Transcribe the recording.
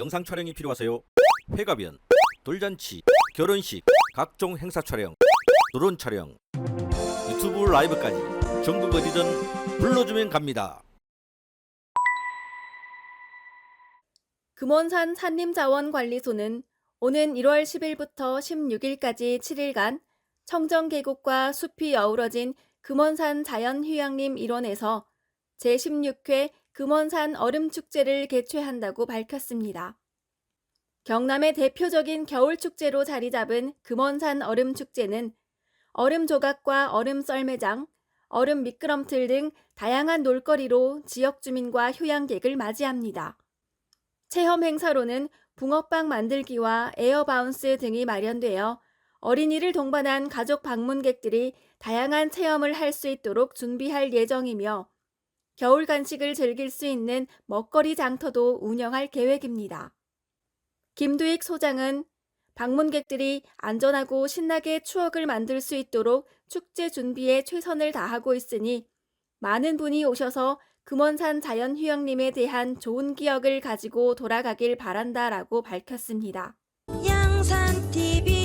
영상 촬영이 필요하세요? 회가변, 돌잔치, 결혼식, 각종 행사 촬영, 드론 촬영, 유튜브 라이브까지 전국 어디든 불러주면 갑니다. 금원산 산림자원관리소는 오는 1월 10일부터 16일까지 7일간 청정계곡과 숲이 어우러진 금원산 자연휴양림 일원에서 제16회 금원산 얼음축제를 개최한다고 밝혔습니다. 경남의 대표적인 겨울축제로 자리 잡은 금원산 얼음축제는 얼음 조각과 얼음 썰매장, 얼음 미끄럼틀 등 다양한 놀거리로 지역 주민과 휴양객을 맞이합니다. 체험 행사로는 붕어빵 만들기와 에어바운스 등이 마련되어 어린이를 동반한 가족 방문객들이 다양한 체험을 할 수 있도록 준비할 예정이며 겨울 간식을 즐길 수 있는 먹거리 장터도 운영할 계획입니다. 김두익 소장은 방문객들이 안전하고 신나게 추억을 만들 수 있도록 축제 준비에 최선을 다하고 있으니 많은 분이 오셔서 금원산 자연휴양림에 대한 좋은 기억을 가지고 돌아가길 바란다라고 밝혔습니다. 양산 TV